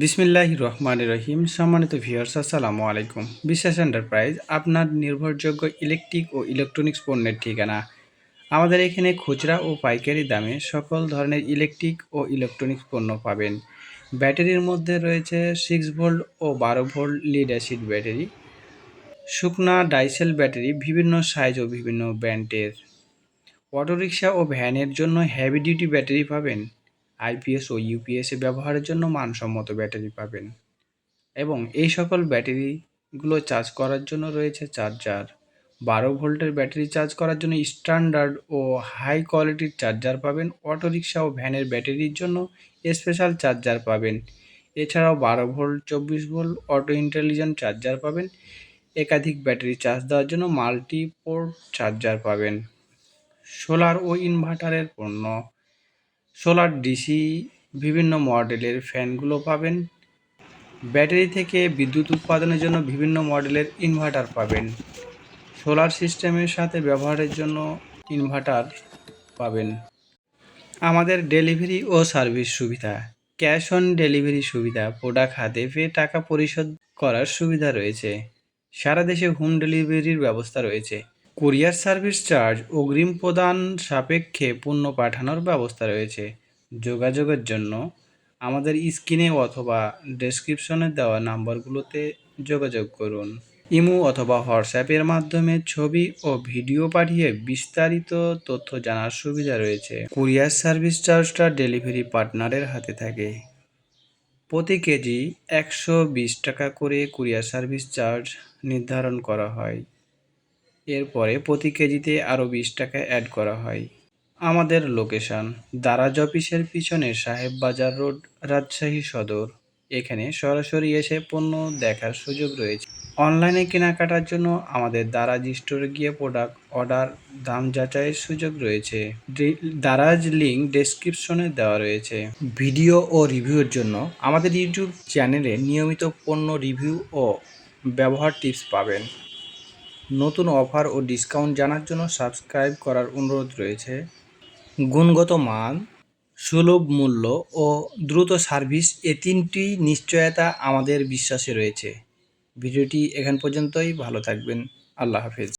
বিসমিল্লাহ রহমান রহিম। সম্মানিত ভিউয়ার্স, আসসালামু আলাইকুম। বিশ্বাস এন্টারপ্রাইজ, আপনার নির্ভরযোগ্য ইলেকট্রিক ও ইলেকট্রনিক্স পণ্যের ঠিকানা। আমাদের এখানে খুচরা ও পাইকারি দামে সকল ধরনের ইলেকট্রিক ও ইলেকট্রনিক্স পণ্য পাবেন। ব্যাটারির মধ্যে রয়েছে সিক্স ভোল্ট ও বারো ভোল্ট লিড অ্যাসিড ব্যাটারি, শুকনা ডাইসেল ব্যাটারি, বিভিন্ন সাইজ ও বিভিন্ন ব্র্যান্ডের। অটোরিকশা ও ভ্যানের জন্য হেভি ডিউটি ব্যাটারি পাবেন। আইপিএস ও ইউপিএসে ব্যবহারের জন্য মানসম্মত ব্যাটারি পাবেন। এবং এই সকল ব্যাটারিগুলো চার্জ করার জন্য রয়েছে চার্জার। বারো ভোল্টের ব্যাটারি চার্জ করার জন্য স্ট্যান্ডার্ড ও হাই কোয়ালিটির চার্জার পাবেন। অটোরিকশা ও ভ্যানের ব্যাটারির জন্য স্পেশাল চার্জার পাবেন। এছাড়াও বারো ভোল্ট, চব্বিশ ভোল্ট অটো ইন্টেলিজেন্ট চার্জার পাবেন। একাধিক ব্যাটারি চার্জ দেওয়ার জন্য মাল্টিপোর্ট চার্জার পাবেন। সোলার ও ইনভার্টারের পণ্য। সোলার ডিসি, বিভিন্ন মডেলের ফ্যানগুলো পাবেন। ব্যাটারি থেকে বিদ্যুৎ উৎপাদনের জন্য বিভিন্ন মডেলের ইনভার্টার পাবেন। সোলার সিস্টেমের সাথে ব্যবহারের জন্য ইনভার্টার পাবেন। আমাদের ডেলিভারি ও সার্ভিস সুবিধা। ক্যাশ অন ডেলিভারি সুবিধা। প্রোডাক্ট হাতে পেয়ে টাকা পরিশোধ করার সুবিধা রয়েছে। সারা দেশে হোম ডেলিভারির ব্যবস্থা রয়েছে। কুরিয়ার সার্ভিস চার্জ অগ্রিম প্রদান সাপেক্ষে পণ্য পাঠানোর ব্যবস্থা রয়েছে। যোগাযোগের জন্য আমাদের স্ক্রিনে অথবা ডেসক্রিপশনে দেওয়া নাম্বারগুলোতে যোগাযোগ করুন। ইমো অথবা হোয়াটসঅ্যাপের মাধ্যমে ছবি ও ভিডিও পাঠিয়ে বিস্তারিত তথ্য জানার সুবিধা রয়েছে। কুরিয়ার সার্ভিস চার্জটা ডেলিভারি পার্টনারের হাতে থাকে। প্রতি কেজি একশো বিশ টাকা করে কুরিয়ার সার্ভিস চার্জ নির্ধারণ করা হয়। এরপরে প্রতি কেজিতে আরও বিশ টাকা অ্যাড করা হয়। আমাদের লোকেশন দারাজ অফিসের পিছনে সাহেব বাজার রোড, রাজশাহী সদর। এখানে সরাসরি এসে পণ্য দেখার সুযোগ রয়েছে। অনলাইনে কেনাকাটার জন্য আমাদের দারাজ স্টোরে গিয়ে প্রোডাক্ট অর্ডার দাম যাচাইয়ের সুযোগ রয়েছে। দারাজ লিঙ্ক ডেসক্রিপশনে দেওয়া রয়েছে। ভিডিও ও রিভিউর জন্য আমাদের ইউটিউব চ্যানেলে নিয়মিত পণ্য রিভিউ ও ব্যবহার টিপস পাবেন। নতুন অফার ও ডিসকাউন্ট জানার জন্য সাবস্ক্রাইব করার অনুরোধ রয়েছে। গুণগত মান, সুলভ মূল্য ও দ্রুত সার্ভিস এ তিনটি নিশ্চয়তা আমাদের বিশ্বাসে রয়েছে। ভিডিওটি এখান পর্যন্তই, ভালো থাকবেন। আল্লাহ হাফেজ।